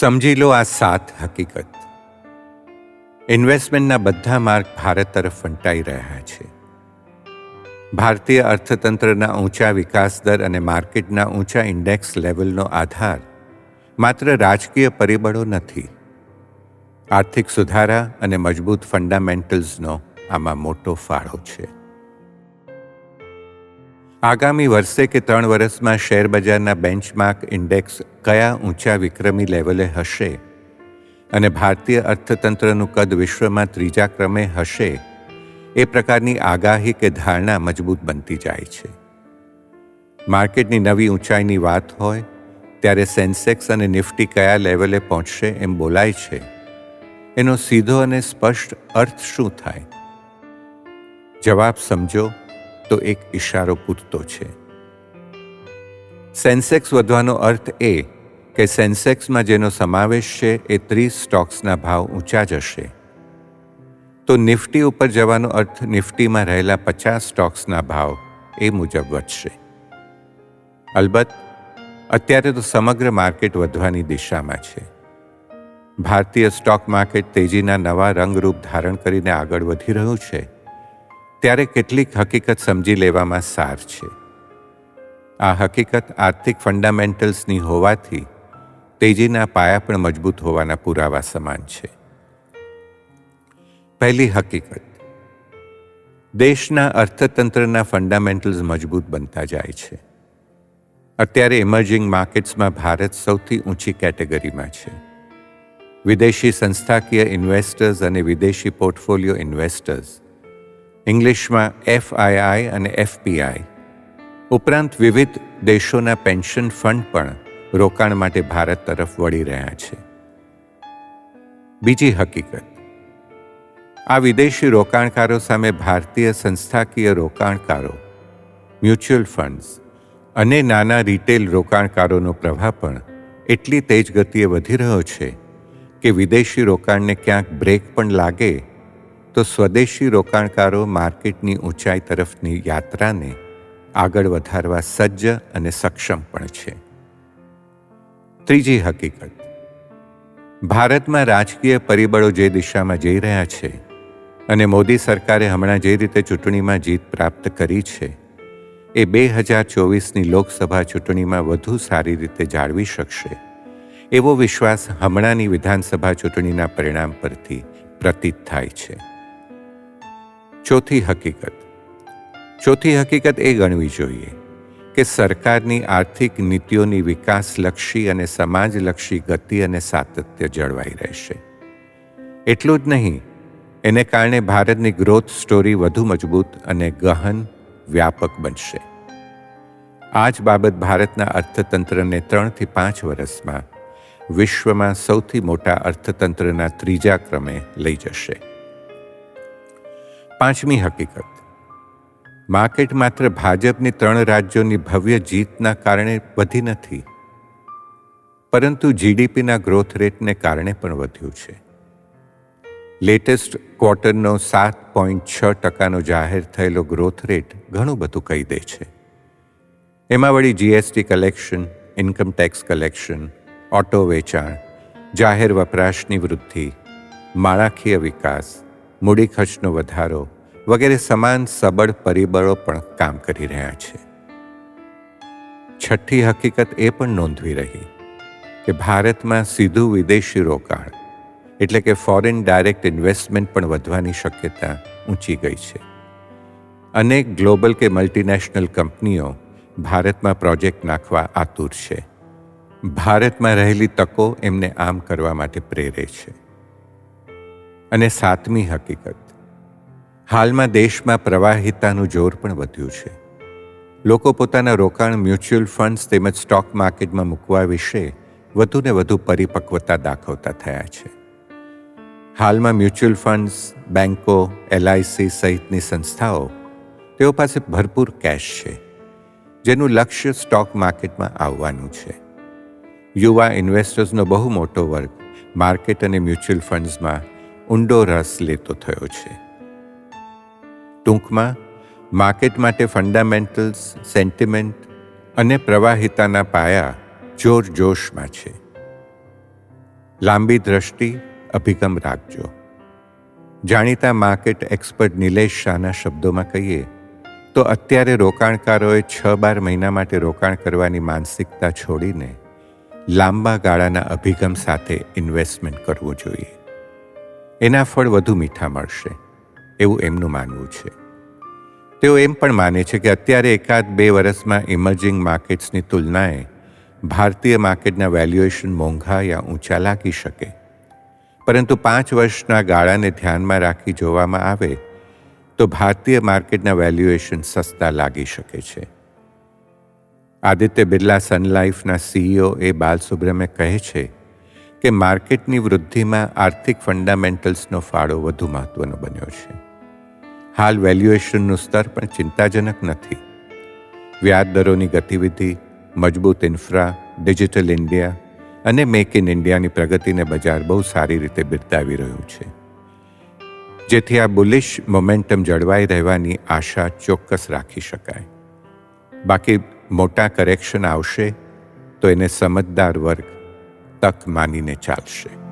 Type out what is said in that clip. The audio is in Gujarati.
સમજી લો આ સાત હકીકત. ઇન્વેસ્ટમેન્ટના બધા માર્ગ ભારત તરફ વંટાઈ રહ્યા છે. ભારતીય અર્થતંત્રના ઊંચા વિકાસ દર અને માર્કેટના ઊંચા ઇન્ડેક્સ લેવલનો આધાર માત્ર રાજકીય પરિબળો નથી. આર્થિક સુધારા અને મજબૂત ફંડામેન્ટલ્સનો આમાં મોટો ફાળો છે. આગામી વર્ષે કે ત્રણ વર્ષમાં શેરબજારના બેન્ચમાર્ક ઇન્ડેક્સ કયા ઊંચા વિક્રમી લેવલે હશે? અને ભારતીય અર્થતંત્રનું કદ વિશ્વમાં ત્રીજા ક્રમે હશે? એ પ્રકારની આગાહી કે ધારણા મજબૂત બનતી જાય છે. માર્કેટની નવી ઊંચાઈની વાત હોય, ત્યારે સેન્સેક્સ અને નિફ્ટી કયા લેવલે પહોંચશે એમ બોલાય છે. એનો સીધો અને સ્પષ્ટ અર્થ શું થાય? જવાબ સમજો. તો એક ઇશારો પૂરતો છે. સેન્સેક્સ વધવાનો અર્થ એ કે સેન્સેક્સમાં જેનો સમાવેશ છે એ ત્રીસ સ્ટોક્સના ભાવ ઊંચા જશે. તો નિફ્ટી ઉપર જવાનો અર્થ નિફ્ટીમાં રહેલા પચાસ સ્ટોક્સના ભાવ એ મુજબ વધશે. અલબત્ત, અત્યારે તો સમગ્ર માર્કેટ વધવાની દિશામાં છે. ભારતીય સ્ટોક માર્કેટ તેજીના નવા રંગરૂપ ધારણ કરીને આગળ વધી રહ્યું છે. ત્યારે કેટલીક હકીકત સમજી લેવામાં સાર છે. આ હકીકત આર્થિક ફંડામેન્ટલ્સની હોવાથી તેજીના પાયા પણ મજબૂત હોવાના પુરાવા સમાન છે. પહેલી હકીકત. દેશના અર્થતંત્રના ફંડામેન્ટલ્સ મજબૂત બનતા જાય છે. અત્યારે ઇમર્જિંગ માર્કેટ્સમાં ભારત સૌથી ઊંચી કેટેગરીમાં છે. વિદેશી સંસ્થાકીય ઇન્વેસ્ટર્સ અને વિદેશી પોર્ટફોલિયો ઇન્વેસ્ટર્સ ઇંગ્લિશમાં એફઆઈઆઈ અને એફપીઆઈ ઉપરાંત વિવિધ દેશોના પેન્શન ફંડ પણ રોકાણ માટે ભારત તરફ વળી રહ્યા છે. બીજી હકીકત. આ વિદેશી રોકાણકારો સામે ભારતીય સંસ્થાકીય રોકાણકારો, મ્યુચ્યુઅલ ફંડ્સ અને નાના રિટેલ રોકાણકારોનો પ્રભાવ પણ એટલી તેજ ગતિએ વધી રહ્યો છે કે વિદેશી રોકાણને ક્યાંક બ્રેક પણ લાગે તો સ્વદેશી રોકાણકારો માર્કેટની ઊંચાઈ તરફની યાત્રાને આગળ વધારવા સજ્જ અને સક્ષમ પણ છે. ત્રીજી હકીકત. ભારતમાં રાજકીય પરિબળો જે દિશામાં જઈ રહ્યા છે અને મોદી સરકારે હમણાં જે રીતે ચૂંટણીમાં જીત પ્રાપ્ત કરી છે, એ બે હજાર ચોવીસની લોકસભા ચૂંટણીમાં વધુ સારી રીતે જાળવી શકશે, એવો વિશ્વાસ હમણાંની વિધાનસભા ચૂંટણીના પરિણામ પરથી પ્રતીત થાય છે. ચોથી હકીકત. ચોથી હકીકત એ ગણવી જોઈએ કે સરકારની આર્થિક નીતિઓની વિકાસલક્ષી અને સમાજલક્ષી ગતિ અને સાતત્ય જળવાઈ રહેશે. એટલું જ નહીં, એને કારણે ભારતની ગ્રોથ સ્ટોરી વધુ મજબૂત અને ગહન વ્યાપક બનશે. આ જ બાબત ભારતના અર્થતંત્રને ત્રણથી પાંચ વર્ષમાં વિશ્વમાં સૌથી મોટા અર્થતંત્રના ત્રીજા ક્રમે લઈ જશે. પાંચમી હકીકત. માર્કેટ માત્ર ભાજપની ત્રણ રાજ્યોની ભવ્ય જીતના કારણે વધી નથી. પરંતુ જીડીપીના ગ્રોથ રેટને કારણે પણ વધ્યું છે. લેટેસ્ટ ક્વાર્ટરનો સાત પોઈન્ટ છ ટકાનો જાહેર થયેલો ગ્રોથ રેટ ઘણું બધું કહી દે છે. એમાં વળી GST collection income tax collection auto વેચાણ, જાહેર વપરાશની વૃદ્ધિ, માળાકીય વિકાસ મૂડી ખર્ચનો વધારો વગેરે સમાન સબળ પરિબળો પણ કામ કરી રહ્યા છે. છઠ્ઠી હકીકત એ પણ નોંધવી રહી કે ભારતમાં સીધું વિદેશી રોકાણ એટલે કે ફોરેન ડાયરેક્ટ ઇન્વેસ્ટમેન્ટ પણ વધવાની શક્યતા ઊંચી ગઈ છે. અનેક ગ્લોબલ કે મલ્ટીનેશનલ કંપનીઓ ભારતમાં પ્રોજેક્ટ નાખવા આતુર છે. ભારતમાં રહેલી તકો એમને આમ કરવા માટે પ્રેરે છે. અને સાતમી હકીકત. હાલમાં દેશમાં પ્રવાહિતાનું જોર પણ વધ્યું છે. લોકો પોતાના રોકાણ મ્યુચ્યુઅલ ફંડ્સ તેમજ સ્ટોક માર્કેટમાં મૂકવા વિશે વધુને વધુ પરિપક્વતા દાખવતા થયા છે. હાલમાં મ્યુચ્યુઅલ ફંડ્સ બેન્કો એલઆઈસી સહિતની સંસ્થાઓ તેઓ પાસે ભરપૂર કેશ છે, જેનું લક્ષ્ય સ્ટોક માર્કેટમાં આવવાનું છે. યુવા ઇન્વેસ્ટર્સનો બહુ મોટો વર્ગ માર્કેટ અને મ્યુચ્યુઅલ ફંડ્સમાં ઊંડો રસ લેતો થયો છે. ટૂંકમાં, માર્કેટ માટે ફંડામેન્ટલ્સ, સેન્ટિમેન્ટ અને પ્રવાહિતાના પાયા જોરજોશમાં છે. લાંબી દ્રષ્ટિ અભિગમ રાખજો. જાણીતા માર્કેટ એક્સપર્ટ નિલેશ શાહના શબ્દોમાં કહીએ, તો અત્યારે રોકાણકારોએ છ બાર મહિના માટે રોકાણ કરવાની માનસિકતા છોડીને લાંબા ગાળાના અભિગમ સાથે ઇન્વેસ્ટમેન્ટ કરવું જોઈએ. એના ફળ વધુ મીઠા મળશે, એવું એમનું માનવું છે. તેઓ એમ પણ માને છે કે અત્યારે એકાદ બે વર્ષમાં ઇમર્જિંગ માર્કેટ્સની તુલનાએ ભારતીય માર્કેટના વેલ્યુએશન મોંઘા યા ઊંચા લાગી શકે. પરંતુ પાંચ વર્ષના ગાળાને ધ્યાનમાં રાખી જોવામાં આવે, તો ભારતીય માર્કેટના વેલ્યુએશન સસ્તા લાગી શકે છે. આદિત્ય બિરલા સનલાઇફના સીઈઓ એ બાલસુબ્રમે કહે છે કે માર્કેટની વૃદ્ધિમાં આર્થિક ફંડામેન્ટલ્સનો ફાળો વધુ મહત્વનો બન્યો છે. હાલ વેલ્યુએશનનું સ્તર પણ ચિંતાજનક નથી. વ્યાજ દરોની ગતિવિધિ, મજબૂત ઇન્ફ્રા, ડિજિટલ ઇન્ડિયા અને મેક ઇન ઇન્ડિયાની પ્રગતિને બજાર બહુ સારી રીતે બિરદાવી રહ્યું છે. જેથી આ બુલિશ મોમેન્ટમ જળવાઈ રહેવાની આશા ચોક્કસ રાખી શકાય. બાકી મોટા કરેક્શન આવશે તો એને સમજદાર વર્ગ તક માનીને ચાલશે.